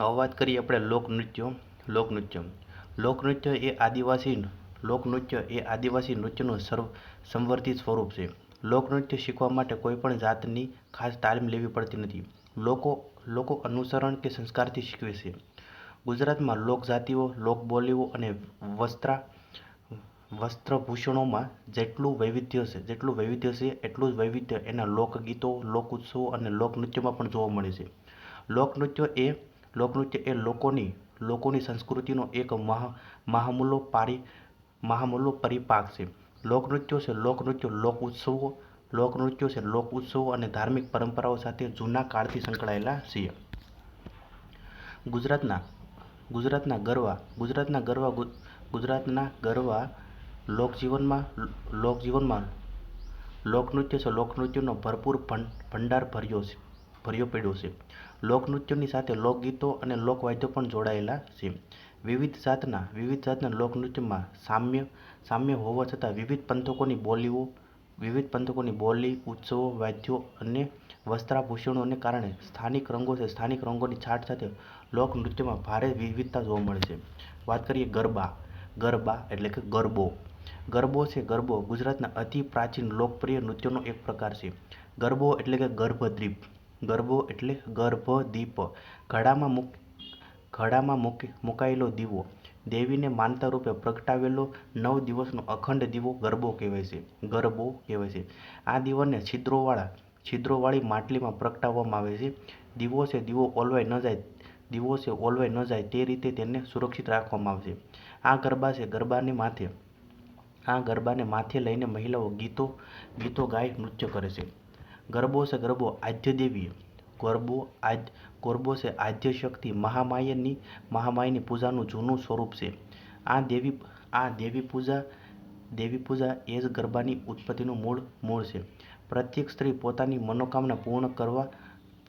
હવે વાત કરીએ આપણે લોકનૃત્યો, લોકનૃત્ય. લોકનૃત્ય એ આદિવાસી લોકનૃત્ય એ આદિવાસી નૃત્યનું સર્વ, સંવર્ધિત સ્વરૂપ છે. લોકનૃત્ય શીખવા માટે કોઈપણ જાતની ખાસ તાલીમ લેવી પડતી નથી. લોકો લોકો અનુસરણ કે સંસ્કારથી શીખવે છે. ગુજરાતમાં લોકજાતિઓ, લોકબોલીઓ અને વસ્ત્રા, વસ્ત્રભૂષણોમાં જેટલું વૈવિધ્ય છે, જેટલું વૈવિધ્ય છે, એટલું જ વૈવિધ્ય એના લોકગીતો લોક ઉત્સવો અને લોકનૃત્યમાં પણ જોવા મળે છે. લોકનૃત્ય એ લોકનૃત્ય એ લોકોની લોકોની સંસ્કૃતિનો એક મહા મહામૂલો પારી મહામૂલો પરિપાક છે. લોકનૃત્યો છે લોકનૃત્યો, લોક ઉત્સવો, લોકનૃત્યો છે લોક ઉત્સવો અને ધાર્મિક પરંપરાઓ સાથે જૂના કાળથી સંકળાયેલા છે ગુજરાતના ગુજરાતના ગરબા ગુજરાતના ગરબા ગુજરાતના ગરબા લોકજીવનમાં લોકજીવનમાં લોકનૃત્ય છે લોકનૃત્યનો ભરપૂર ભંડાર ભર્યો છે. ભર્યો પડ્યો છે. લોકનૃત્યોની સાથે લોકગીતો અને લોકવાદ્યો પણ જોડાયેલા છે. વિવિધ જાતના વિવિધ જાતના લોકનૃત્યમાં સામ્ય સામ્ય હોવા છતાં વિવિધ પંથકોની બોલીઓ, વિવિધ પંથકોની બોલી, ઉત્સવો, વાદ્યો અને વસ્ત્રાભૂષણોને કારણે સ્થાનિક રંગો છે. સ્થાનિક રંગોની છાટ સાથે લોકનૃત્યમાં ભારે વિવિધતા જોવા મળે છે. વાત કરીએ ગરબા ગરબા એટલે કે ગરબો. ગરબો છે, ગરબો ગુજરાતના અતિ પ્રાચીન લોકપ્રિય નૃત્યનો એક પ્રકાર છે. ગરબો એટલે કે ગર્ભદ્વીપ ગરબો એટલે ગર્ભ દીપ. ઘડામાં મૂક, ઘડામાં મૂકી, મુકાયેલો દીવો. દેવીને માનતા રૂપે પ્રગટાવેલો નવ દિવસનો અખંડ દીવો ગરબો કહેવાય છે. ગરબો કહેવાય છે. આ દીવાને છિદ્રોવાળા, છિદ્રોવાળી માટલીમાં પ્રગટાવવામાં આવે છે. દીવો છે, દીવો ઓલવાઈ ન જાય, દીવો છે, ઓલવાઈ ન જાય તે રીતે તેને સુરક્ષિત રાખવામાં આવે છે. આ ગરબા છે ગરબાની માથે, આ ગરબાને માથે લઈને મહિલાઓ ગીતો ગીતો ગાય, નૃત્ય કરે છે. ગરબો છે ગરબો આદ્ય દેવી ગરબો આજ ગરબો છે આદ્ય શક્તિ મહામાયાની મહામાયાની પૂજાનું જૂનું સ્વરૂપ છે. આ દેવી આ દેવી પૂજા દેવી પૂજા એ જ ગરબાની ઉત્પત્તિનું મૂળ મૂળ છે. પ્રત્યેક સ્ત્રી પોતાની મનોકામના પૂર્ણ કરવા,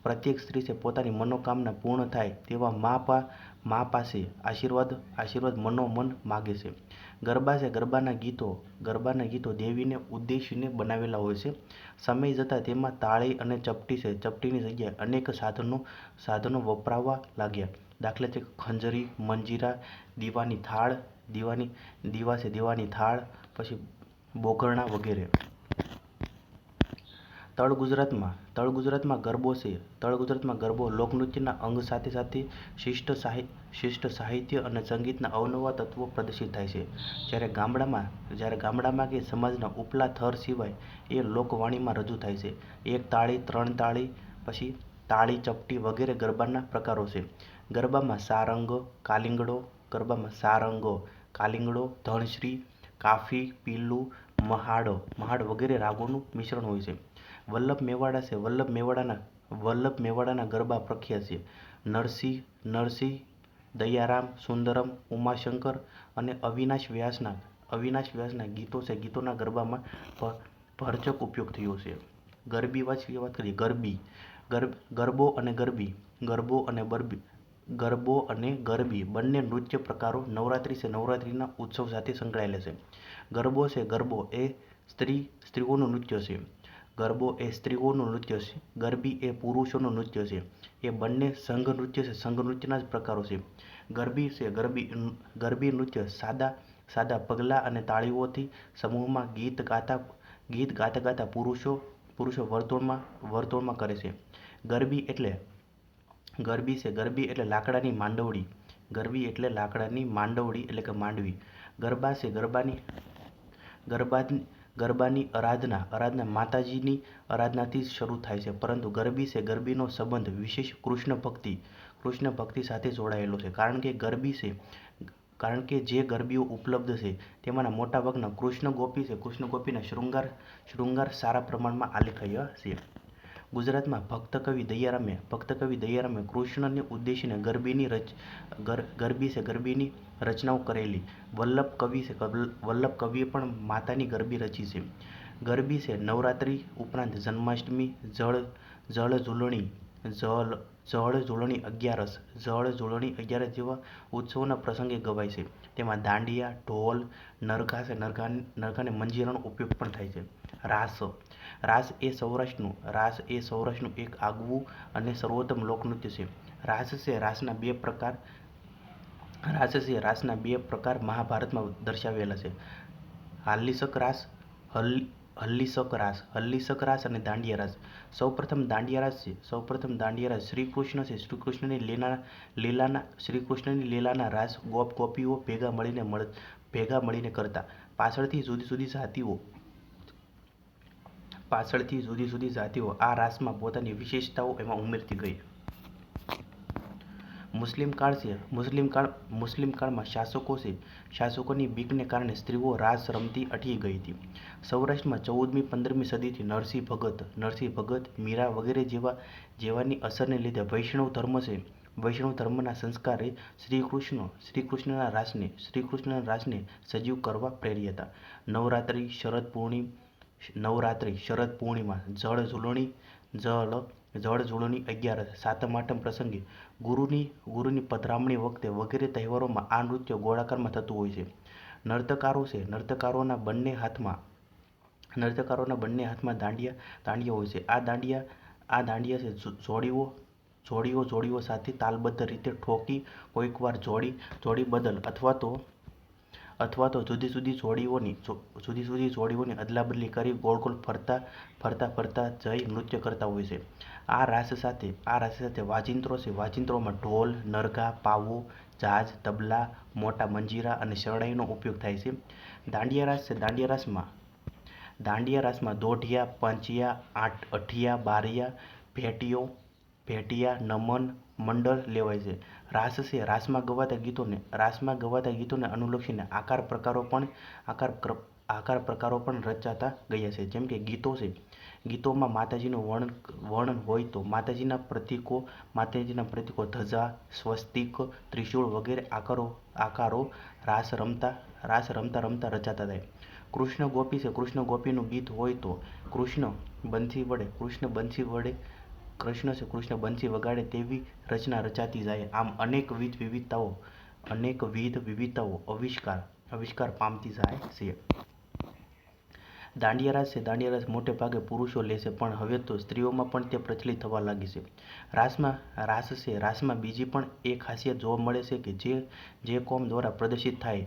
પ્રત્યેક સ્ત્રી છે પોતાની મનોકામના પૂર્ણ થાય તેવા મા પા મા પાસે આશીર્વાદ આશીર્વાદ મનોમન માગે છે. ગરબા છે, ગરબાના ગીતો ગરબાના ગીતો દેવીને, ઉદ્દેશીને બનાવેલા હોય છે. સમય જતાં તેમાં તાળી અને ચપટી છે. ચપટીની જગ્યાએ અનેક સાધનો સાધનો વપરાવા લાગ્યા. દાખલા તરીકે ખંજરી, મંજીરા, દીવાની થાળ, દીવાની, દીવા છે, દીવાની થાળ, પછી બોઘરણા વગેરે. તળ ગુજરાતમાં તળ ગુજરાતમાં ગરબો છે. તળ ગુજરાતમાં ગરબો લોકનૃત્યના અંગ સાથે સાથે શિષ્ટ સાહિત્ય શિષ્ટ સાહિત્ય અને સંગીતના અવનવા તત્વો પ્રદર્શિત થાય છે. જ્યારે ગામડામાં જ્યારે ગામડામાં કે સમાજના ઉપલા થર સિવાય એ લોકવાણીમાં રજૂ થાય છે. એક તાળી, ત્રણ તાળી, પછી તાળી, ચપટી વગેરે ગરબાના પ્રકારો છે. ગરબામાં સારંગો, કાલિંગડો, ગરબામાં સારંગો, કાલિંગડો, ધણશ્રી, કાફી પીલું મહાડો, મહાડ વગેરે રાગોનું મિશ્રણ હોય છે. વલ્લભ મેવાડા છે. વલ્લભ મેવાડાના વલ્લભ મેવાડાના ગરબા પ્રખ્યાત છે. નરસિંહ નરસિંહ, દયારામ, સુંદરમ, ઉમાશંકર અને અવિનાશ વ્યાસના અવિનાશ વ્યાસના ગીતો છે. ગીતોના ગરબામાં ભરચક ઉપયોગ થયો છે. ગરબી વાંચી વાત કરીએ. ગરબી ગરબો અને ગરબી, ગરબો અને બરબી, ગરબો અને ગરબી બંને નૃત્ય પ્રકારો નવરાત્રિ છે. નવરાત્રિના ઉત્સવ સાથે સંકળાયેલા છે. ગરબો છે. ગરબો એ સ્ત્રી, સ્ત્રીઓનું નૃત્ય છે. ગરબો એ સ્ત્રીઓનું નૃત્ય છે, ગરબી એ પુરુષોનું નૃત્ય છે. એ બંને સંઘ નૃત્ય છે, સંઘ નૃત્યના જ પ્રકારો છે. ગરબી છે, ગરબી ગરબી નૃત્ય સાદા સાદા પગલાં અને તાળીઓથી સમૂહમાં ગીત ગાતા ગીત ગાતા ગાતા પુરુષો પુરુષો વર્તુળમાં વર્તુળમાં કરે છે. ગરબી એટલે, ગરબી છે, ગરબી એટલે લાકડાની માંડવડી. ગરબી એટલે લાકડાની માંડવડી એટલે કે માંડવી. ગરબા છે, ગરબાની ગરબાની ગરબાની આરાધના આરાધના માતાજીની આરાધનાથી શરૂ થાય છે. પરંતુ ગરબી છે ગરબીનો સંબંધ વિશેષ કૃષ્ણ ભક્તિ કૃષ્ણ ભક્તિ સાથે જોડાયેલો છે. કારણ કે ગરબી છે કારણ કે જે ગરબીઓ ઉપલબ્ધ છે, તેમાંના મોટાભાગના કૃષ્ણ ગોપી છે કૃષ્ણ ગોપીના શૃંગાર શૃંગાર સારા પ્રમાણમાં આલેખાયા છે. ગુજરાતમાં ભક્તકવિ દયારામે ભક્તકવિ દયારામે કૃષ્ણને ઉદ્દેશીને ગરબીની રચ ગરબી છે, ગરબીની રચનાઓ કરેલી. વલ્લભ કવિ છે વલ્લભ કવિએ પણ માતાની ગરબી રચી છે. ગરબી છે, નવરાત્રિ ઉપરાંત જન્માષ્ટમી, જળ જળ ઝૂલણી, જળ જળ ઝૂલણી અગિયારસ, જળ ઝૂલણી અગિયારસ જેવા ઉત્સવોના પ્રસંગે ગવાય છે. તેમાં દાંડિયા, ઢોલ, નરઘા છે, નરઘા, નરઘાને મંજીરાનો ઉપયોગ પણ થાય છે. રાસ રાસ એ સૌરાષ્ટ્રનું, રાસ એ સૌરાષ્ટ્રનું એક આગવું અને સર્વોત્તમ લોકનૃત્ય છે. રાસ છે રાસના બે પ્રકાર, રાસ છે રાસના બે પ્રકાર મહાભારતમાં દર્શાવેલા છે. હાલ્લીસક રાસ, હલ, હલ્લીસક રાસ હલ્લીસક રાસ અને દાંડિયા રાસ. સૌપ્રથમ દાંડિયા રાસ છે. સૌપ્રથમ દાંડિયા રાસ શ્રી કૃષ્ણ છે. શ્રી કૃષ્ણની લીલા, લીલાના શ્રી કૃષ્ણની લીલાના રાસ ગોપ ગોપીઓ ભેગા મળીને મળ, ભેગા મળીને કરતા. પાછળથી જુદી જુદી જાતિઓ પાછળથી જુદી જુદી જાતિઓ આ રાસમાં પોતાની વિશેષતાઓ એમાં ઉમેરતી ગઈ. મુસ્લિમ કાળ છે. મુસ્લિમ કાળ, મુસ્લિમ કાળમાં શાસકો છે. શાસકોની બીકને કારણે સ્ત્રીઓ રાસ રમતી અટકી ગઈ હતી. સૌરાષ્ટ્રમાં ચૌદમી, પંદરમી સદીથી નરસિંહ ભગત નરસિંહ ભગત, મીરા વગેરે જેવા, જેવાની અસરને લીધે વૈષ્ણવ ધર્મ છે. વૈષ્ણવ ધર્મના સંસ્કારે શ્રી કૃષ્ણ શ્રી કૃષ્ણના રાસને શ્રી કૃષ્ણના રાસને સજીવ કરવા પ્રેરી હતા. નવરાત્રિ, શરદ પૂર્ણિમ નવરાત્રિ, શરદ પૂર્ણિમા, જળ ઝૂલણી, જળ જળ ઝૂલણી અગિયારસ સાતમ આઠમ પ્રસંગે ગુરુની ગુરુની પધરામણી વખતે વગેરે તહેવારોમાં આ નૃત્ય ગોળાકારમાં થતું હોય છે. નર્તકારો છે, નર્તકારોના બંને હાથમાં, નર્તકારોના બંને હાથમાં દાંડિયા દાંડિયા હોય છે. આ દાંડિયા આ દાંડિયા છે જોડીઓ જોડીઓ જોડીઓ સાથે તાલબદ્ધ રીતે ઠોકી કોઈકવાર જોડી જોડી બદલ અથવા તો અથવા તો જુદી જુદી જોડીઓની જુદી જુદી જોડીઓની અદલાબદલી કરી ગોળ ગોળ ફરતા ફરતા ફરતા જઈ નૃત્ય કરતા હોય છે. આ રાસ સાથે, આ રાસ સાથે વાજિંત્રો છે. વાજિંત્રોમાં ઢોલ, નરગા, પાવો જાજ તબલા, મોટા મંજીરા અને શરણાઈનો ઉપયોગ થાય છે. દાંડિયા રાસ છે. દાંડિયા રાસમાં દાંડિયા રાસમાં દોઢિયા, પાંચિયા, આઠ, અઠિયા, બારિયા ભેટીઓ ભેટિયા, નમન, મંડળ લેવાય છે. રાસ છે. રાસમાં ગવાતા ગીતોને, રાસમાં ગવાતા ગીતોને અનુલક્ષીને આકાર પ્રકારો પણ, આકાર આકાર પ્રકારો પણ રચાતા ગયા છે. જેમ કે ગીતો છે. ગીતોમાં માતાજીનું વર્ણન વર્ણન હોય તો માતાજીના પ્રતીકો માતાજીના પ્રતીકો ધજા, સ્વસ્તિક, ત્રિશૂળ વગેરે આકારો આકારો રાસ રમતા રાસ રમતા રમતા રચાતા થાય. કૃષ્ણ ગોપી છે. કૃષ્ણ ગોપીનું ગીત હોય તો કૃષ્ણ બંસી વડે, કૃષ્ણ બંસી વડે કૃષ્ણ છે કૃષ્ણ બંસી વગાડે તેવી રચના રચાતી જાય. આમ અનેકવિધ વિવિધતાઓ અનેકવિધ વિવિધતાઓ આવિષ્કાર આવિષ્કાર પામતી જાય છે. દાંડિયા રાસ છે દાંડિયા રાસ મોટે ભાગે પુરુષો લે છે, પણ હવે તો સ્ત્રીઓમાં પણ તે પ્રચલિત થવા લાગી છે. રાસમાં, રાસ છે, રાસમાં બીજી પણ એ ખાસિયત જોવા મળે છે કે જે જે કોમ દ્વારા પ્રદર્શિત થાય,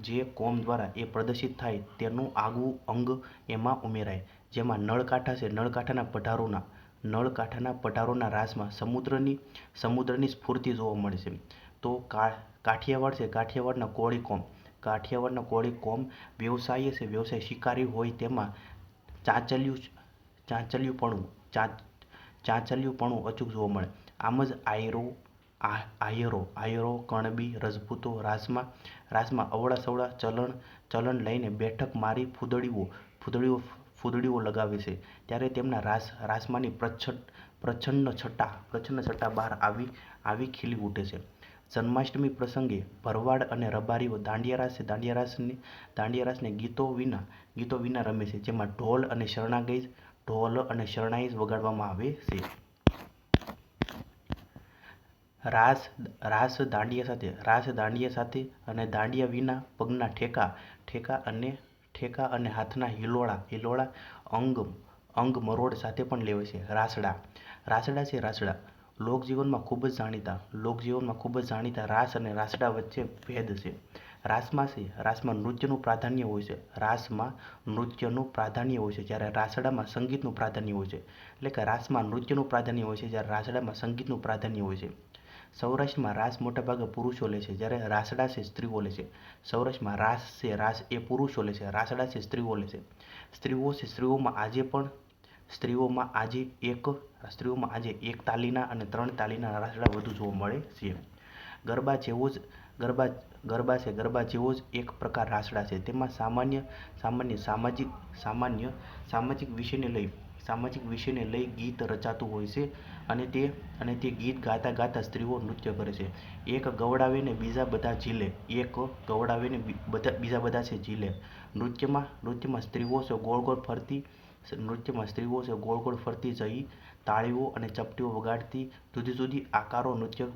જે કોમ દ્વારા એ પ્રદર્શિત થાય, તેનું આગવું અંગ એમાં ઉમેરાય. જેમાં નળકાંઠા છે, નળકાંઠાના પઢારોના નળકાંઠાના પટારોના રાસમાં સમુદ્રની સમુદ્રની સ્ફૂર્તિ જોવા મળે છે. તો કા, કાઠિયાવાડ છે, કાઠિયાવાડના કોળીકોમ કાઠિયાવાડના કોળીકોમ વ્યવસાય છે, વ્યવસાય શિકારી હોય તેમાં ચાંચલ્યું ચાંચલ્યુંપણું ચાંચલ્યુંપણું અચૂક જોવા મળે. આમ જ આયરો આયરો આયરો, કણબી, રજપૂતો રાસમાં રાસમાં અવળા સવળા ચલણ ચલણ લઈને બેઠક મારી ફૂદડીઓ ફૂદડીઓ ફૂદડીઓ લગાવે છે. ત્યારે તેમના રાસ, રાસમાંની પ્રચ્છન્ન પ્રચ્છન્ન છટા પ્રચ્છન્ન છટા બહાર આવી આવી ખીલી ઉઠે છે. જન્માષ્ટમી પ્રસંગે ભરવાડ અને રબારીઓ દાંડિયા રાસ દાંડિયા રાસને દાંડિયા રાસને ગીતો વિના ગીતો વિના રમે છે. જેમાં ઢોલ અને શરણાગઈ ઢોલ અને શરણાઈ વગાડવામાં આવે છે. રાસ રાસ દાંડિયા સાથે, રાસ દાંડિયા સાથે અને દાંડિયા વિના પગના ઠેકા ઠેકા અને ઠેકા અને હાથના હિલોળા હિલોળા અંગ અંગ મરોડ સાથે પણ લેવાય છે. રાસડા. રાસડા છે રાસડા. લોકજીવનમાં ખૂબ જ જાણીતા, લોકજીવનમાં ખૂબ જ જાણીતા રાસ અને રાસડા વચ્ચે ભેદ છે. રાસમાં છે, રાસમાં નૃત્યનું પ્રાધાન્ય હોય છે. રાસમાં નૃત્યનું પ્રાધાન્ય હોય છે જ્યારે રાસડામાં સંગીતનું પ્રાધાન્ય હોય છે. એટલે કે રાસમાં નૃત્યનું પ્રાધાન્ય હોય છે જ્યારે રાસડામાં સંગીતનું પ્રાધાન્ય હોય છે. સૌરાષ્ટ્રમાં રાસ મોટાભાગે પુરુષો લે છે, જ્યારે રાસડા છે સ્ત્રીઓ લે છે. સૌરાષ્ટ્રમાં રાસ છે રાસ એ પુરુષો લે છે રાસડા છે સ્ત્રીઓ લે છે. સ્ત્રીઓ છે સ્ત્રીઓમાં આજે પણ, સ્ત્રીઓમાં આજે એક, સ્ત્રીઓમાં આજે એક તાલીના અને ત્રણ તાલીના રાસડા વધુ જોવા મળે છે. ગરબા જેવો જ, ગરબા ગરબા છે, ગરબા જેવો જ એક પ્રકાર રાસડા છે. તેમાં સામાન્ય સામાન્ય સામાજિક સામાન્ય સામાજિક વિષયને લઈ સામાજિક વિષયને લઈ ગીત રચાતું હોય છે અને તે અને તે ગીત ગાતા ગાતા સ્ત્રીઓ નૃત્ય કરે છે. એક ગવડાવીને બીજા બધા ઝીલે. એક ગવડાવીને બધા, બીજા બધા છે ઝીલે. નૃત્યમાં નૃત્યમાં સ્ત્રીઓ છે ગોળ ગોળ ફરતી, નૃત્યમાં સ્ત્રીઓ છે ગોળ ગોળ ફરતી જઈ તાળીઓ અને ચપટીઓ વગાડતી, જુદી જુદી આકારો નૃત્ય,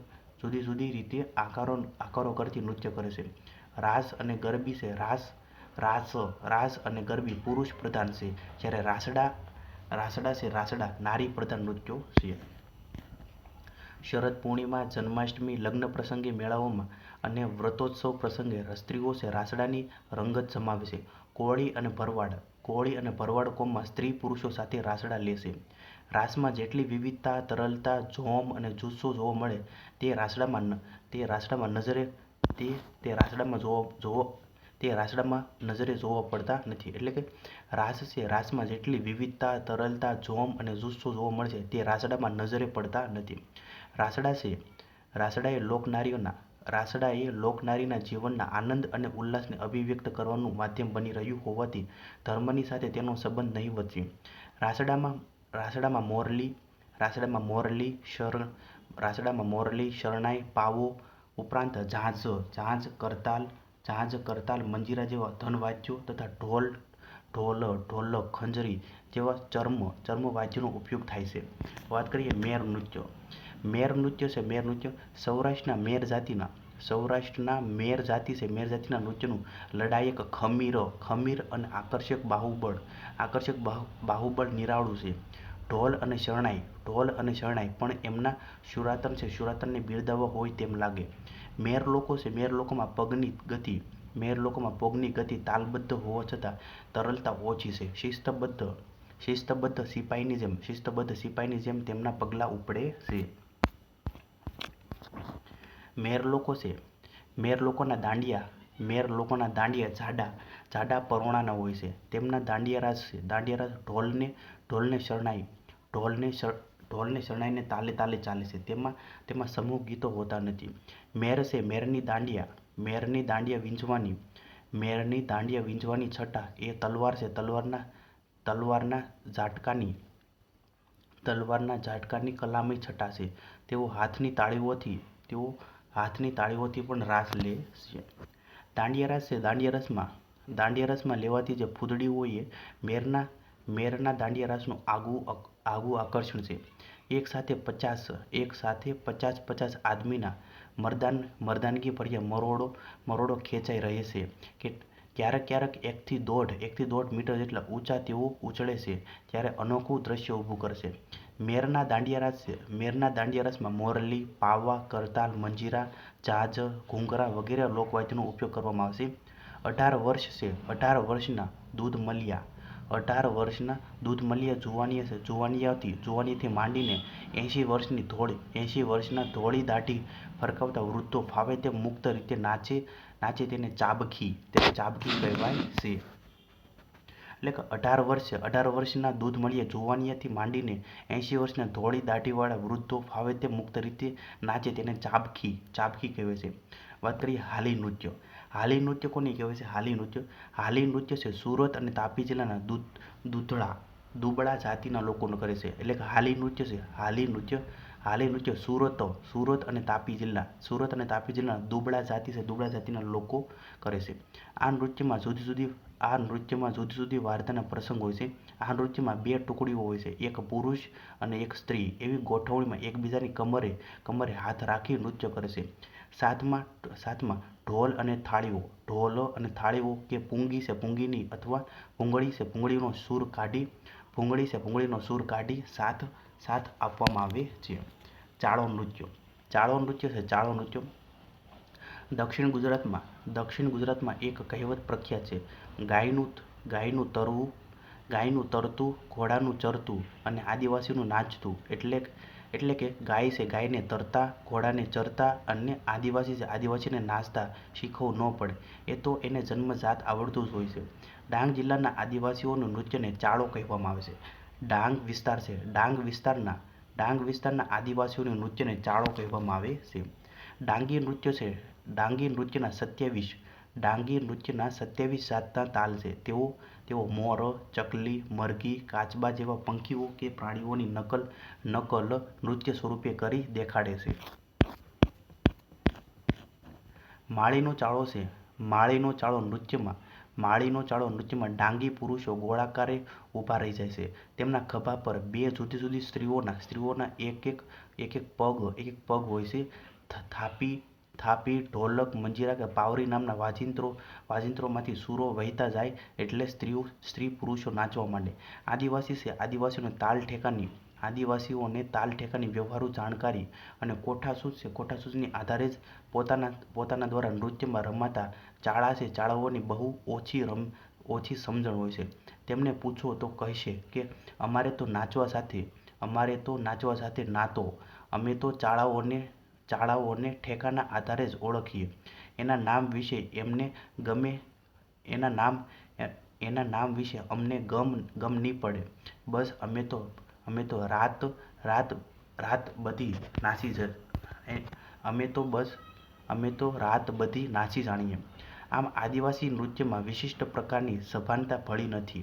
જુદી જુદી રીતે આકારો આકારો કરતી નૃત્ય કરે છે. રાસ અને ગરબી છે રાસ રાસ રાસ અને ગરબી પુરુષ પ્રધાન છે. જ્યારે રાસડા રાસડા છે, રાસડા, નારી પ્રધાન નૃત્યો છે. શરદ પૂર્ણિમા, જન્માષ્ટમી, લગ્ન પ્રસંગે મેળાઓમાં અને વ્રતોત્સવ પ્રસંગે સ્ત્રીઓ છે, રાસડાની રંગત જમાવે છે. કોળી અને ભરવાડ, કોળી અને ભરવાડ કોમમાં સ્ત્રી પુરુષો સાથે રાસડા લે છે. રાસમાં જેટલી વિવિધતા, તરલતા, જોમ અને જુસ્સો જોવા મળે તે રાસડામાં તે રાસડામાં નજરે, તે તે રાસડામાં જોવા, જોવો તે રાસડામાં નજરે જોવા પડતા નથી. એટલે કે રાસ છે રાસમાં જેટલી વિવિધતા, તરલતા, જોમ અને જુસ્સો જોવા મળશે તે રાસડામાં નજરે પડતા નથી. રાસડા છે રાસડા એ લોકનારીઓના રાસડા એ લોકનારીના જીવનના આનંદ અને ઉલ્લાસને અભિવ્યક્ત કરવાનું માધ્યમ બની રહ્યું હોવાથી ધર્મની સાથે તેનો સંબંધ નહીવત છે રાસડામાં રાસડામાં મોરલી રાસડામાં મોરલી, શરણ, રાસડામાં મોરલી, શરણાઈ, પાવો ઉપરાંત ઝાંઝ ઝાંઝ કરતાલ ઝાંઝ કરતાલ મંજીરા જેવા ધનવાદ્યો તથા ઢોલ ઢોલ ઢોલક ખંજરી જેવા ચર્મ ચર્મવાદ્યનો ઉપયોગ થાય છે. વાત કરીએ મેર નૃત્ય. મેર નૃત્ય છે મેર નૃત્ય સૌરાષ્ટ્રના મેર જાતિના, સૌરાષ્ટ્રના મેર જાતિ છે મેર જાતિના નૃત્યનું લડાયક ખમીર ખમીર અને આકર્ષક બાહુબળ, આકર્ષક બાહુ, બાહુબળ નિરાળું છે. ઢોલ અને શરણાઈ, ઢોલ અને શરણાઈ પણ એમના સુરાતન છે. સુરાતનને બિરદાવવા હોય તેમ લાગે. મેર લોકો છે, મેર લોકોમાં પગની ગતિ, મેર લોકોમાં પગની ગતિ તાલબદ્ધ હોવા છતાં તરલતા ઓછી છે. શિસ્તબદ્ધ શિસ્તબદ્ધ સિપાહીની જેમ, શિસ્તબદ્ધ સિપાહીની જેમ તેમના પગલાં ઉપડે છે. મેર લોકો છે, મેર લોકોના દાંડિયા, મેર લોકોના દાંડિયા જાડા જાડા પરોણાના હોય છે. તેમના દાંડિયા રાસ છે દાંડિયા રાસ ઢોલને ઢોલને શરણાઈ, ઢોલને શર, ઢોલને શરણાઈને તાલે તાલે ચાલે છે. તેમાં તેમાં સમૂહ ગીતો હોતા નથી. મેર છે મેરની દાંડિયા મેરની દાંડિયા વીંઝવાની મેરની દાંડિયા વીંઝવાની છટા, એ તલવાર છે તલવારના તલવારના ઝાટકાની તલવારના ઝાટકાની કલામી છટા છે તેઓ હાથની તાળીઓથી, તેઓ હાથની તાળીઓથી પણ રાસ લે છે. દાંડિયા રાસ છે, દાંડિયા રસમાં દાંડિયા રસમાં લેવાતી જે ફૂદડી હોય એ, મેરના મેરના દાંડિયા રાસનું આગવું આગવું આકર્ષણ છે. એક સાથે પચાસ, એક સાથે પચાસ પચાસ આદમીના મરદાન, મરદાનગી ભર્યા મરોડો મરોડો ખેંચાઈ રહે છે. કે ક્યારેક ક્યારેક એકથી દોઢ એકથી દોઢ મીટર જેટલા ઊંચા તેઓ ઉછળે છે, ત્યારે અનોખું દ્રશ્ય ઊભું કરશે. મેરના દાંડિયા રાસ છે મેરના દાંડિયા રાસમાં મોરલી, પાવા, કરતાલ, મંજીરા, જાજ, ઘૂંઘરા વગેરે લોકવાદ્યનો ઉપયોગ કરવામાં આવશે. અઢાર વર્ષ છે, અઢાર વર્ષના દૂધ મલિયા. અઢાર વર્ષના દૂધ મલિયા જુવાનીયા છે, જુવાનિયાથી જુવાનીથી માંડીને એંશી વર્ષની ધોળી, એંશી વર્ષના ધોળી દાઢી ફરકાવતા વૃદ્ધો ફાવે તે મુક્ત રીતે નાચે નાચે તેને ચાબખી તેને ચાબખી કહેવાય છે. એટલે કે અઢાર વર્ષ, અઢાર વર્ષના દૂધ મળીએ જુવાનિયાથી માંડીને એંશી વર્ષના ધોળી દાઢીવાળા વૃદ્ધો ફાવે તે મુક્ત રીતે નાચે તેને ચાબખી ચાબખી કહેવાય છે. વાત કરીએ હાલી નૃત્ય. હાલી નૃત્ય કોને કહેવાય છે? હાલી નૃત્ય. હાલી નૃત્ય છે સુરત અને તાપી જિલ્લાના દૂધ, દૂધળા, દુબળા જાતિના લોકોનો કરે છે. એટલે કે હાલી નૃત્ય છે. હાલી નૃત્ય હાલી નૃત્ય સુરત સુરત અને તાપી જિલ્લા. સુરત અને તાપી જિલ્લાના દુબળા જાતિ છે, દુબળા જાતિના લોકો કરે છે. આ નૃત્યમાં જુદી જુદી, આ નૃત્યમાં જુદી જુદી વાર્તાના પ્રસંગ હોય છે. આ નૃત્યમાં બે ટુકડીઓ હોય છે, એક પુરુષ અને એક સ્ત્રી. એવી ગોઠવણીમાં એકબીજાની કમરે કમરે હાથ રાખી નૃત્ય કરે છે. સાતમાં સાતમાં, ઢોલ અને થાળીઓ. ઢોલ અને થાળીઓ કે પૂંગી છે, પૂંગીની અથવા પૂંગળી છે, પૂંગળીનો સૂર કાઢી ભૂંગળી છે ભૂંગળીનો સૂર કાઢી સાથ સાથ આપવામાં આવે છે. ચાળો નૃત્ય. ચાળો નૃત્ય છે ચાળો નૃત્ય. દક્ષિણ ગુજરાતમાં દક્ષિણ ગુજરાતમાં એક કહેવત પ્રખ્યાત છે. ગાયનું ગાયનું તરવું, ગાયનું તરતું, ઘોડાનું ચરતું અને આદિવાસીનું નાચતું. એટલે એટલે કે ગાય છે ગાયને તરતા, ઘોડાને ચરતા અને આદિવાસી છે આદિવાસીને નાચતા શીખવું ન પડે. એ તો એને જન્મજાત આવડતું જ હોય છે. ડાંગ જિલ્લાના આદિવાસીઓનું નૃત્યને ચાળો કહેવામાં આવે છે. ડાંગ વિસ્તાર છે. ડાંગ વિસ્તારના ડાંગ વિસ્તારના આદિવાસીઓનું નૃત્યને ચાળો કહેવામાં આવે છે. ડાંગી નૃત્ય છે. ડાંગી નૃત્યના સત્યાવીસ ડાંગી નૃત્યના સત્યાવીસ જાતના તાલ છે. તેઓ તેઓ મોર, ચકલી, મરઘી, કાચબા જેવા પંખીઓ કે પ્રાણીઓની નકલ નકલ નૃત્ય સ્વરૂપે કરી દેખાડે છે. માળીનો ચાળો છે. માળીનો ચાળો નૃત્યમાં માળીનો ચાળો નૃત્યમાં ડાંગી પુરુષો ગોળાકારે ઊભા રહી જાય છે. તેમના ખભા પર બે જુદી જુદી સ્ત્રીઓના સ્ત્રીઓના એક એક એક એક પગ, એક એક પગ હોય છે. થાપી થાપી, ઢોલક, મંજીરા કે પાવરી નામના વાજિંત્રો, વાજિંત્રોમાંથી સૂરો વહેતા જાય એટલે સ્ત્રીઓ, સ્ત્રી પુરુષો નાચવા માંડે. આદિવાસી છે. આદિવાસીઓને તાલ ઠેકાની આદિવાસીઓને તાલ ઠેકાની વ્યવહારુ જાણકારી અને કોઠાસૂઝ છે. કોઠાસૂઝની આધારે જ પોતાના પોતાના દ્વારા નૃત્યમાં રમાતા ચાળા છે. ચાળાઓની બહુ ઓછી રમ, ઓછી સમજણ હોય છે. તેમને પૂછો તો કહેશે કે, અમારે તો નાચવા સાથે, અમારે તો નાચવા સાથે નાતો. અમે તો ચાળાઓને ચાળાઓને ઠેકાના આધારે જ ઓળખીએ. એના નામ વિશે એમને ગમે, એના નામ એના નામ વિશે અમને ગમ ગમ નહીં પડે. બસ અમે તો અમે તો રાત રાત રાત બધી નાસી જ અમે તો બસ, અમે તો રાત બધી નાચી જાણીએ. આમ આદિવાસી નૃત્યમાં વિશિષ્ટ પ્રકારની સભાનતા ભળી નથી,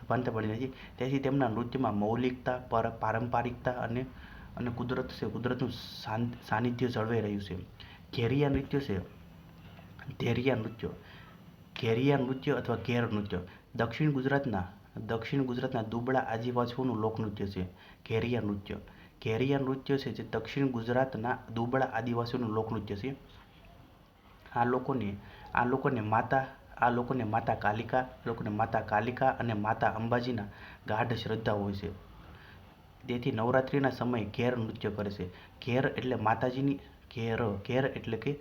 સભાનતા ભળી નથી. તેથી તેમના નૃત્યમાં મૌલિકતા, પર, પારંપરિકતા અને અને કુદરત છે, કુદરતનું સાનિધ્ય જળવાઈ રહ્યું છે. ઘેરિયા નૃત્ય છે ધેરિયા નૃત્ય, ઘેરિયા નૃત્ય અથવા ઘેર નૃત્ય. દક્ષિણ ગુજરાતના દક્ષિણ ગુજરાતના દુબળા આદિવાસીઓનું લોકનૃત્ય છે, ઘેરિયા નૃત્ય. ઘેરિયા નૃત્ય છે જે દક્ષિણ ગુજરાતના દુબળા આદિવાસીઓનું લોકનૃત્ય છે. આ લોકોને આ લોકોને માતા, આ લોકોને માતા કાલિકા લોકોને માતા કાલિકા અને માતા અંબાજીના ગાઢ શ્રદ્ધા હોય છે. તેથી નવરાત્રિના સમયે ઘેર નૃત્ય કરે છે. ઘેર એટલે માતાજીની ઘેર ઘેર એટલે કે,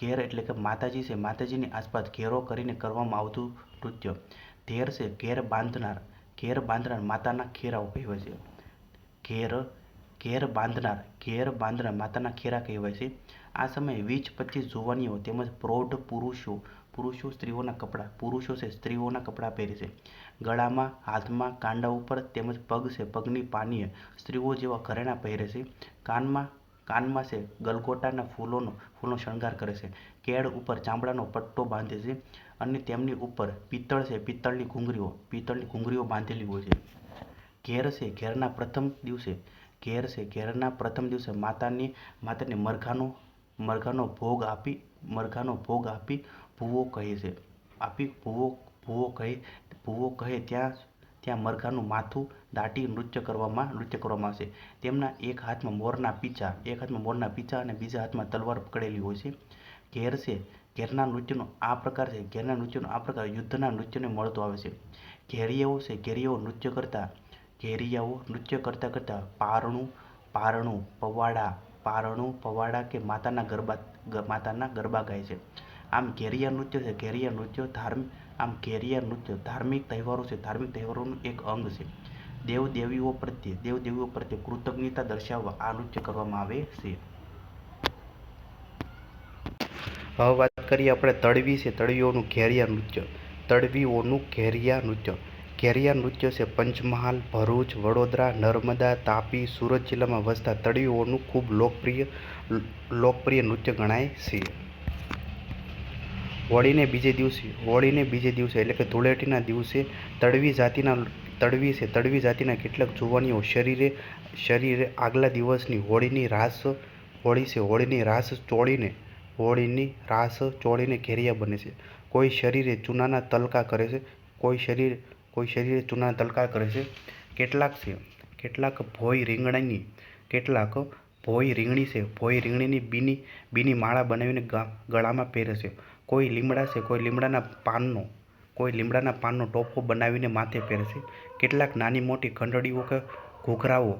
ઘેર એટલે કે માતાજી છે, માતાજીની આસપાસ ઘેરો કરીને કરવામાં આવતું નૃત્ય. ઘેર છે, ઘેર બાંધનાર ઘેર બાંધનાર માતાના ખેરાઓ કહેવાય છે. ઘેર ઘેર બાંધનાર ઘેર બાંધનાર માતાના ખેરા કહેવાય છે. આ સમયે વીસ પચીસ જુવાનીઓ તેમજ પ્રૌઢ પુરુષો પુરુષો સ્ત્રીઓના કપડાં, પુરુષો છે સ્ત્રીઓના કપડાં પહેરે છે. ગળામાં, હાથમાં, કાંડા ઉપર તેમજ પગ છે, પગની પાનીએ સ્ત્રીઓ જેવા ઘરેણાં પહેરે છે. કાનમાં કાનમાં છે, ગલગોટાના ફૂલોનો, ફૂલનો શણગાર કરે છે. કેળ ઉપર ચામડાનો પટ્ટો બાંધે છે અને તેમની ઉપર પિત્તળ છે, પિત્તળની ઘૂંઘરીઓ પિત્તળની ઘૂંઘરીઓ બાંધેલી હોય છે. ઘેર છે, ઘેરના પ્રથમ દિવસે, ઘેર છે, ઘેરના પ્રથમ દિવસે માતાની, માતાને મરઘાનો મરઘાનો ભોગ આપી, મરઘાનો ભોગ આપી, ભૂવો કહે છે. આપી ભૂવો ભૂવો કહે ભૂવો કહે ત્યાં ત્યાં મરઘાનું માથું દાટી નૃત્ય કરવામાં નૃત્ય કરવામાં આવશે. તેમના એક હાથમાં મોરના પીછા, એક હાથમાં મોરના પીછા અને બીજા હાથમાં તલવાર પકડેલી હોય છે. ઘેર છે, ઘેરના નૃત્યનો આ પ્રકાર છે, ઘેરના નૃત્યનો આ પ્રકાર યુદ્ધના નૃત્યને મળતો આવે છે. ઘેરિયાઓ છે, ઘેરિયાઓ નૃત્ય કરતા, ઘેરિયાઓ નૃત્ય કરતાં કરતાં પારણું પારણું, પવાડા પારણું, પવાડા કે માતાના ગરબા માતાના ગરબા ગાય છે. આમ ઘેરિયા નૃત્ય છે, ઘેરિયા નૃત્ય ધાર્મિક આમ ઘેરિયા નૃત્ય, ધાર્મિક તહેવારો છે. ધાર્મિક તહેવારોનું એક અંગ છે. દેવદેવીઓ પ્રત્યે દેવદેવીઓ પ્રત્યે કૃતજ્ઞતા દર્શાવવા આ નૃત્ય કરવામાં આવે છે. હવે વાત કરીએ આપણે તળવી છે. તળવીઓનું ઘેરિયા નૃત્ય. તળવીઓનું ઘેરિયા નૃત્ય. ઘેરિયા નૃત્ય છે પંચમહાલ, ભરૂચ, વડોદરા, નર્મદા, તાપી, સુરત જિલ્લામાં વસતા તળવીઓનું ખૂબ લોકપ્રિય લોકપ્રિય નૃત્ય ગણાય છે. હોળીને બીજે દિવસે, હોળીને બીજે દિવસે એટલે કે ધૂળેટીના દિવસે તળવી જાતિના તળવી છે તળવી જાતિના કેટલાક જુવાનીઓ શરીરે શરીરે આગલા દિવસની હોળીની રાસ, હોળી છે, હોળીની રાસ ચોળીને, હોળીની રાસ ચોળીને ઘેરિયા બને છે. કોઈ શરીરે ચૂનાના તલકા કરે છે, કોઈ શરીર, કોઈ શરીરે ચૂનાના તલકા કરે છે. કેટલાક છે, કેટલાક ભોય રીંગણાની, કેટલાક ભોય રીંગણી છે ભોય રીંગણીની બીની બીની માળા બનાવીને ગળામાં પહેરે છે. કોઈ લીમડા છે, કોઈ લીમડાના પાનનો, કોઈ લીમડાના પાનનો ટોપો બનાવીને માથે પહેરે છે કેટલાક નાની મોટી ઘંટડીઓ કે ઘૂઘરાઓ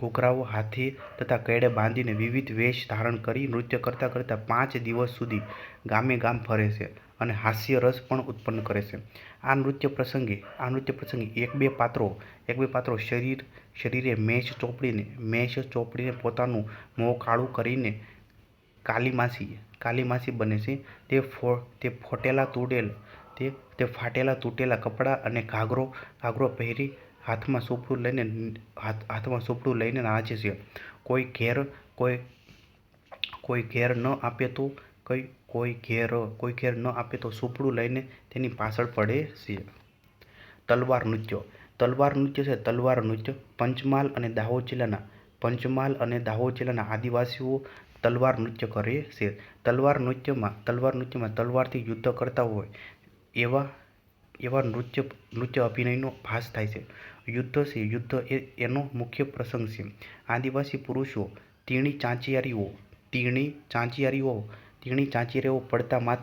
ઘૂઘરાઓ હાથી તથા કૈડે બાંધીને વિવિધ વેશ ધારણ કરી નૃત્ય કરતાં કરતાં પાંચ દિવસ સુધી ગામે ગામ ફરે છે અને હાસ્ય રસ પણ ઉત્પન્ન કરે છે. આ નૃત્ય પ્રસંગે, આ નૃત્ય પ્રસંગે એક બે પાત્રો, એક બે પાત્રો શરીર, શરીરે મેષ ચોપડીને મેષ ચોપડીને પોતાનું મોં કાળું કરીને કાલીમાસી કાલીમાસી બને છે. તે ફો, તે ફોટેલા તૂટેલ, તે તે ફાટેલા તૂટેલા કપડાં અને ઘાઘરો ઘાઘરો પહેરી હાથમાં સુપડું લઈને, હાથ, હાથમાં સુપડું લઈને નાચે છે. કોઈ ઘેર, કોઈ કોઈ ઘેર ન આપે તો કઈ, કોઈ ઘેર કોઈ ઘેર ન આપે તો સુપડું લઈને તેની પાછળ પડે છે. તલવાર નૃત્ય. તલવાર નૃત્ય છે તલવાર નૃત્ય. પંચમહાલ અને દાહોદ જિલ્લાના, પંચમહાલ અને દાહોદ જિલ્લાના આદિવાસીઓ તલવાર નૃત્ય કરે છે. તલવાર નૃત્યમાં તલવાર નૃત્યમાં તલવારથી યુદ્ધ કરતા હોય એવા એવા નૃત્ય નૃત્ય અભિનયનો ભાસ થાય છે. યુદ્ધ છે, યુદ્ધ એ, એનો મુખ્ય પ્રસંગ છે. આદિવાસી પુરુષો તીણી ચાંચિયારીઓ તીણી ચાંચિયારીઓ તીણી ચાંચિયારીઓ પડતા માત,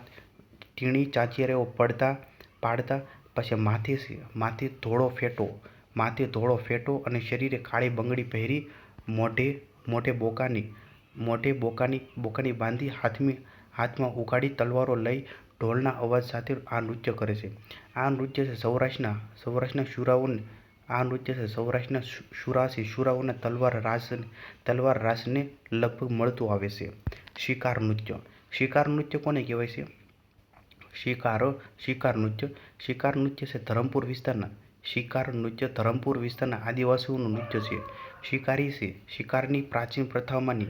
તીણી ચાંચિયારીઓ પડતા, પાડતા પછી માથે માથે ધોળો ફેટો, માથે ધોળો ફેટો અને શરીરે કાળી બંગડી પહેરી મોઢે મોઢે બોકાની મોઢે બોકાની બોકાની બાંધી હાથમી, હાથમાં ઉઘાડી તલવારો લઈ ઢોલના અવાજ સાથે આ નૃત્ય કરે છે. આ નૃત્ય છે સૌરાષ્ટ્રના સૌરાષ્ટ્રના શુરાઓને, આ નૃત્ય છે સૌરાષ્ટ્રના શુરાસી શુરાઓના તલવાર રાસ તલવાર રાસને લગભગ મળતું આવે છે. શિકાર નૃત્ય. શિકાર નૃત્ય કોને કહેવાય છે? શિકાર શિકાર નૃત્ય. શિકાર નૃત્ય છે ધરમપુર વિસ્તારના. શિકાર નૃત્ય ધરમપુર વિસ્તારના આદિવાસીઓનું નૃત્ય છે. શિકારી છે. શિકારની પ્રાચીન પ્રથામાંની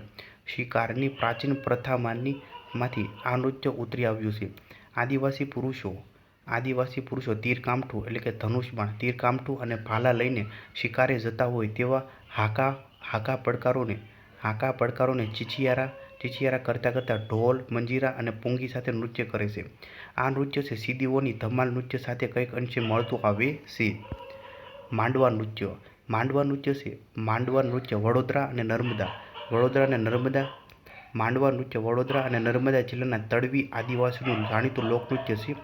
શિકારની પ્રાચીન પ્રથામાંની માંથી આ નૃત્ય ઉતરી આવ્યું છે. આદિવાસી પુરુષો આદિવાસી પુરુષો તીરકામઠું એટલે કે ધનુષબાણ તીરકામઠું અને ભાલા લઈને શિકારે જતા હોય તેવા હાકા હાકા પડકારોને હાકા પડકારોને ચીચિયારા ચીચિયારા કરતાં કરતાં ઢોલ, મંજીરા અને પૂંગી સાથે નૃત્ય કરે છે. આ નૃત્ય છે સીદીઓની ધમાલ નૃત્ય સાથે કંઈક અંશે મળતું આવે છે. માંડવા નૃત્ય. માંડવા નૃત્ય છે માંડવા નૃત્ય વડોદરા અને નર્મદા. વડોદરા અને નર્મદા માંડવા નૃત્ય, વડોદરા અને નર્મદા જિલ્લાના તળવી આદિવાસીનું જાણીતું લોકનૃત્ય છે.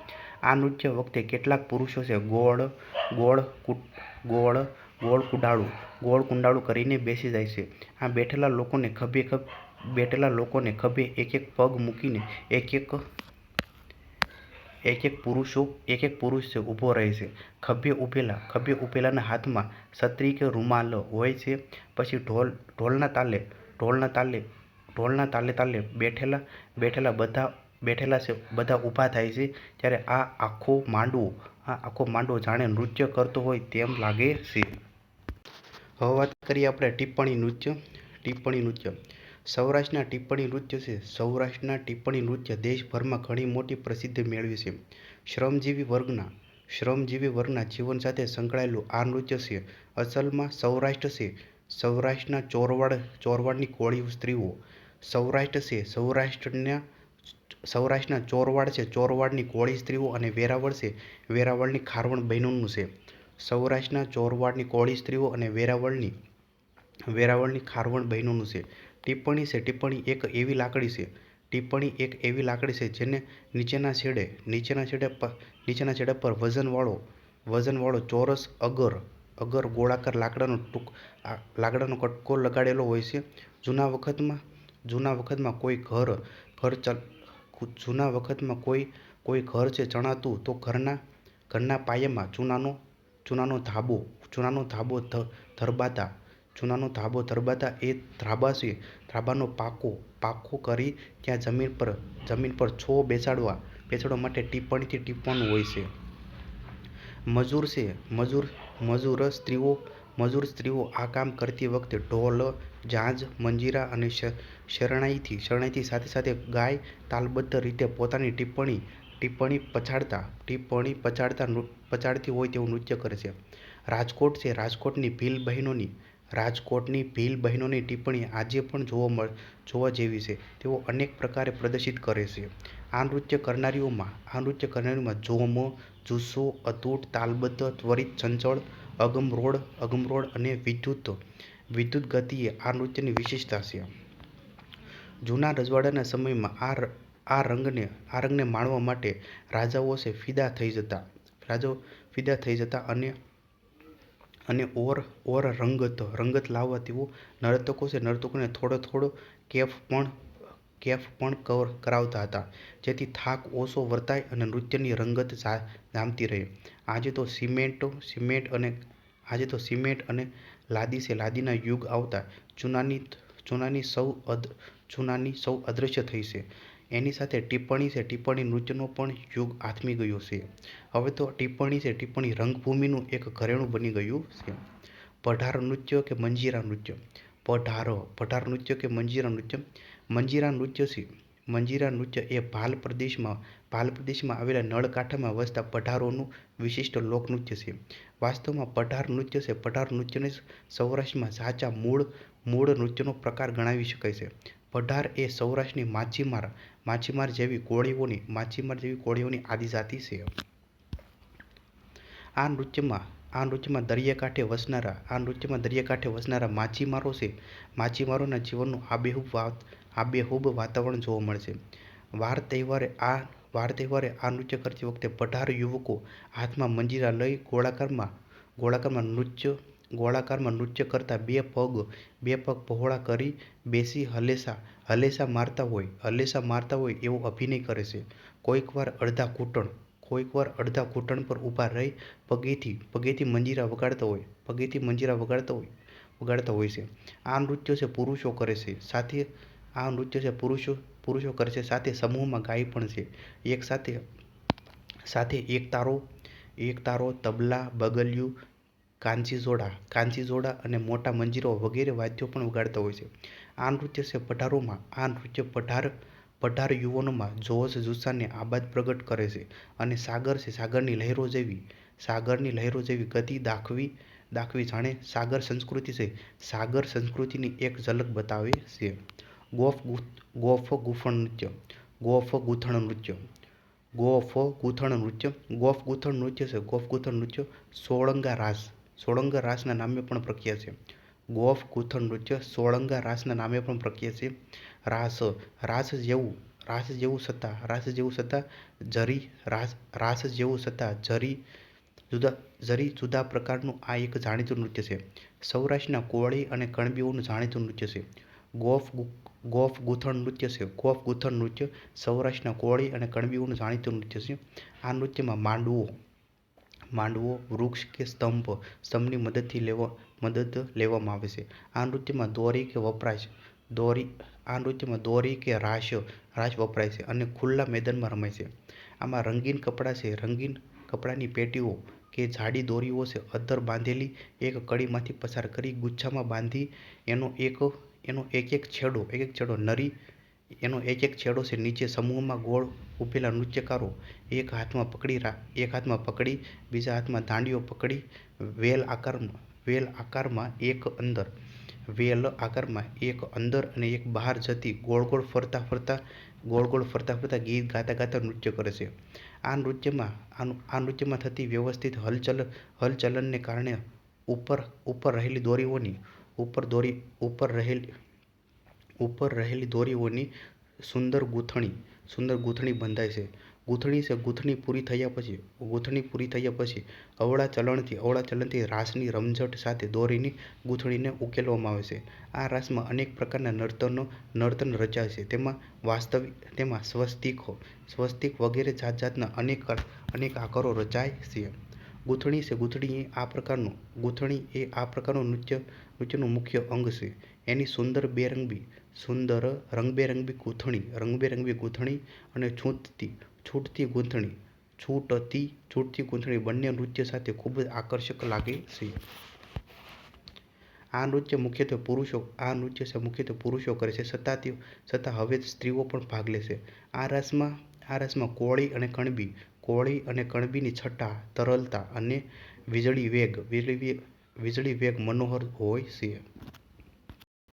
આ નૃત્ય વખતે કેટલાક પુરુષો છે ગોળ ગોળ ગોળ ગોળ કુંડાળું ગોળ કુંડાળું કરીને બેસી જાય છે. આ બેઠેલા લોકોને ખભે ખભ, બેઠેલા લોકોને ખભે એક એક પગ મૂકીને એક એક એક એક પુરુષો, એક એક પુરુષ છે ઊભો રહે છે. ખભે ઊભેલા ખભે ઊભેલાના હાથમાં છત્રી કે રૂમાલ હોય છે. પછી ઢોલ, ઢોલના તાલે ઢોલના તાલે ઢોલના તાલે તાલે બેઠેલા બેઠેલા બધા, બેઠેલા છે, બધા ઊભા થાય છે. ત્યારે આ આખો માંડવો, આ આખો માંડવો જાણે નૃત્ય કરતો હોય તેમ લાગે છે. હવે વાત કરીએ આપણે ટિપ્પણી નૃત્ય ટિપ્પણી નૃત્ય. સૌરાષ્ટ્રના ટિપ્પણી નૃત્ય છે. સૌરાષ્ટ્રના ટિપ્પણી નૃત્ય દેશભરમાં ઘણી મોટી પ્રસિદ્ધિ મેળવી છે. શ્રમજીવી વર્ગના શ્રમજીવી વર્ગના જીવન સાથે સંકળાયેલું આ નૃત્ય છે. અસલમાં સૌરાષ્ટ્ર છે. સૌરાષ્ટ્રના ચોરવાડ, ચોરવાડની કોળી સ્ત્રીઓ. સૌરાષ્ટ્ર છે, સૌરાષ્ટ્રના સૌરાષ્ટ્રના ચોરવાડ છે, ચોરવાડની કોળી સ્ત્રીઓ અને વેરાવળ છે, વેરાવળની ખારવણ બહેનોનું છે. સૌરાષ્ટ્રના ચોરવાડની કોળી સ્ત્રીઓ અને વેરાવળની વેરાવળની ખારવણ બહેનોનું છે. ટિપ્પણી છે, ટિપ્પણી એક એવી લાકડી છે, ટિપ્પણી એક એવી લાકડી છે જેને નીચેના છેડે નીચેના છેડે પર નીચેના છેડા પર વજનવાળો વજનવાળો ચોરસ અગર અગર ગોળાકાર લાકડાનો ટૂંક લાકડાનો કટકો લગાડેલો હોય છે, જૂના વખતમાં જૂના વખતમાં કોઈ ઘર ઘર ચલ જૂના વખતમાં કોઈ કોઈ ઘર છે ચણાતું, તો ઘરના ઘરના પાયામાં ચૂનાનો ચૂનાનો ધાબો ચૂનાનો ધાબો ધરબાતા ચૂનાનો ધાબો ધરબાતા એ ધાબા છે. ધાબાનો પાકો પાકો કરી ત્યાં જમીન પર જમીન પર છો બેસાડવા બેસાડવા માટે ટીપણીથી ટીપવાનું હોય છે. મજૂર છે. મજૂર મજૂર સ્ત્રીઓ મજૂર સ્ત્રીઓ આ કામ કરતી વખતે ઢોલ, ઝાંઝ, મંજીરા અને શરણાઈથી શરણાઈથી સાથે સાથે ગાય તાલબદ્ધ રીતે પોતાની ટિપ્પણી ટિપ્પણી પછાડતા ટિપ્પણી પછાડતા પછાડતી હોય તેવું નૃત્ય કરે છે. રાજકોટ છે. રાજકોટની ભીલ બહેનોની, રાજકોટની ભીલ બહેનોની ટિપ્પણી આજે પણ જોવા મળ, જોવા જેવી છે. તેઓ અનેક પ્રકારે પ્રદર્શિત કરે છે. આ નૃત્ય કરનારીઓમાં, આ નૃત્ય કરનારીઓમાં જોમ જુસ્સો, અતૂટ, તાલબદ્ધ, ત્વરિત ચંચળ અગમરોડ અગમરોડ અને વિદ્યુત વિદ્યુત ગતિએ આ નૃત્યની વિશેષતા છે. જૂના રજવાડાના સમયમાં આ આ રંગને આ રંગને માણવા માટે રાજાઓ છે ફિદા થઈ જતા. રાજાઓ ફિદા થઈ જતા અને અને ઓર ઓર રંગત રંગત લાવવા તેઓ નર્તકો છે નર્તકોને થોડો થોડો કેફ પણ કેફ પણ કવર કરાવતા હતા. જેથી થાક ઓછો વર્તાય અને નૃત્યની રંગત જામતી રહે. આજે તો સિમેન્ટો, સિમેન્ટ અને, આજે તો સિમેન્ટ અને લાદી છે લાદીના યુગ આવતા. ચૂનાની ચૂનાની સૌ અદ, ચૂનાની સૌ અદૃશ્ય થઈ છે એની સાથે ટિપ્પણી છે ટિપ્પણી નૃત્યનો પણ યુગ આથમી ગયો છે હવે તો ટિપ્પણી છે ટિપ્પણી રંગભૂમિનું એક ઘરેણું બની ગયું છે પઢાર નૃત્ય કે મંજીરા નૃત્ય? પઢારો, પઢાર નૃત્ય કે મંજીરા નૃત્ય? મંજીરા નૃત્ય છે. મંજીરા નૃત્ય એ ભાલ પ્રદેશમાં ભાલ પ્રદેશમાં આવેલા નળકાંઠામાં વસતા પઢારોનું વિશિષ્ટ લોકનૃત્ય છે. વાસ્તવમાં પઢાર નૃત્ય છે. પઢાર નૃત્યને સૌરાષ્ટ્રમાં સાચા મૂળ મૂળ નૃત્યનો પ્રકાર ગણાવી શકાય છે. પઢાર એ સૌરાષ્ટ્રની માછીમાર માછીમાર જેવી કોળીઓની, માછીમાર જેવી કોળીઓની આદિજાતિ છે. આ નૃત્યમાં આ નૃત્યમાં દરિયાકાંઠે વસનારા, આ નૃત્યમાં દરિયાકાંઠે વસનારા માછીમારો છે. માછીમારોના જીવનનું આબેહૂબ વાત આબેહૂબ વાતાવરણ જોવા મળશે. વાર તહેવારે આ, વાર તહેવારે આ નૃત્ય કરતી વખતે પઢાર યુવકો હાથમાં મંજીરા લઈ ગોળાકારમાં ગોળાકારમાં નૃત્ય ગોળાકારમાં નૃત્ય કરતા બે પગ બે પગ પહોળા કરી બેસી હલેસા હલેસા મારતા હોય, હલેસા મારતા હોય એવો અભિનય કરે છે. કોઈક વાર અડધા ઘૂંટણ, કોઈક વાર અડધા ઘૂંટણ પર ઊભા રહી પગેથી પગેથી મંજીરા વગાડતા હોય, પગેથી મંજીરા વગાડતા હોય વગાડતા હોય છે. આ નૃત્યો છે પુરુષો કરે છે. સાથે આ નૃત્ય છે પુરુષો પુરુષો કરે છે. સાથે સમૂહમાં ગાય પણ છે. એક સાથે સાથે એક તારો એક તારો, તબલા, બગલિયું કાંચીઝોડા કાંચીઝોડા અને મોટા મંજીરો વગેરે વાદ્યો પણ વગાડતા હોય છે. આ નૃત્ય છે પઢારોમાં. આ નૃત્ય પઢાર પઢાર યુવાનોમાં જોશ જુસ્સાને આબાદ પ્રગટ કરે છે અને સાગર છે સાગરની લહેરો જેવી. સાગરની લહેરો જેવી ગતિ દાખવી દાખવી જાણે સાગર સંસ્કૃતિ છે. સાગર સંસ્કૃતિની એક ઝલક બતાવે છે. ગોફ ગોફ ગૂંફણ નૃત્ય, ગોફ ગૂંથણ નૃત્ય, ગોફ ગૂંથણ નૃત્ય, ગોફ ગૂંથણ નૃત્ય છે. ગોફ ગૂંથણ નૃત્ય સોળંગા રાસ, સોળંગા રાસના નામે પણ પ્રખ્યાત છે. ગોફ ગૂંથણ નૃત્ય સોળંગા રાસના નામે પણ પ્રખ્યાત છે. રાસ રાસ જેવું રાસ જેવું છતાં રાસ જેવું છતાં જરી, રાસ રાસ જેવું છતાં જરી જુદા જરી જુદા પ્રકારનું આ એક જાણીતું નૃત્ય છે. સૌરાષ્ટ્રના કોળી અને કણબીઓનું જાણીતું નૃત્ય છે. ગોફ ગોફ ગૂંથણ નૃત્ય છે. ગોફ ગૂંથણ નૃત્ય સૌરાષ્ટ્રના કોળી અને કણબીઓનું જાણીતું નૃત્ય છે. આ નૃત્યમાં માંડવો માંડવો, વૃક્ષ કે સ્તંભ સ્તંભની મદદથી લેવા, મદદ લેવામાં આવે છે. આ નૃત્યમાં દોરી કે વપરાય છે. દોરી, આ નૃત્યમાં દોરી કે રાશ રાશ વપરાય છે અને ખુલ્લા મેદાનમાં રમાય છે. આમાં રંગીન કપડાં છે. રંગીન કપડાની પેટીઓ કે જાડી દોરીઓ છે. અધ્ધર બાંધેલી એક કડીમાંથી પસાર કરી ગુચ્છામાં બાંધી એનો એક એનો એક એક છેડો, એક એક છેડો નરી, એનો એક એક છેડો છે નીચે સમૂહમાં ગોળ ઊભેલા નૃત્યકારો, એક હાથમાં પકડી એક હાથમાં પકડી, બીજા હાથમાં દાંડીઓ પકડી, વેલ આકારમાં વેલ આકારમાં એક અંદર, વેલ આકારમાં એક અંદર અને એક બહાર જતી ગોળ ગોળ ફરતા ફરતા, ગોળ ગોળ ફરતા ફરતા ગીત ગાતા ગાતા નૃત્ય કરે છે. આ નૃત્યમાં આ નૃત્યમાં થતી વ્યવસ્થિત હલચલ, હલચલનને કારણે ઉપર ઉપર રહેલી દોરીઓની ઉપર દોરી, ઉપર રહેલી ઉપર રહેલી દોરીઓની સુંદર ગૂંથણી સુંદર ગૂંથણી બંધાય છે. ગૂંથણી છે, ગૂંથણી પૂરી થયા પછી, ગૂંથણી પૂરી થયા પછી અવળા ચલણથી અવળા ચલણથી રાસની રમઝટ સાથે દોરીની ગૂંથણીને ઉકેલવામાં આવે છે. આ રાસમાં અનેક પ્રકારના નર્તનો, નર્તન રચાય છે. તેમાં વાસ્તવિક, તેમાં સ્વસ્તિકો, સ્વસ્તિક વગેરે જાત જાતના અનેક અનેક આકારો રચાય છે. ગૂંથણી છે. ગૂંથણી એ આ પ્રકારનું, ગૂંથણી એ આ પ્રકારનું નૃત્ય, નૃત્યનું મુખ્ય અંગ છે. એની સુંદર બેરંગી, સુંદર રંગબેરંગી ગૂંથણી રંગબેરંગી ગૂંથણી અને છૂટતી છૂટતી ગૂંથણી, છૂટતી છૂટતી ગૂંથણી બંને નૃત્ય સાથે ખૂબ જ આકર્ષક લાગે છે. આ નૃત્ય મુખ્યત્વે પુરુષો, આ નૃત્ય છે મુખ્યત્વે પુરુષો કરે છે. છતાં તે છતાં હવે સ્ત્રીઓ પણ ભાગ લે છે. આ રસમાં આ રસમાં કોળી અને કણબી કોળી અને કણબીની છટા તરલતા અને વીજળી વેગ વીજળી વેગ મનોહર હોય છે.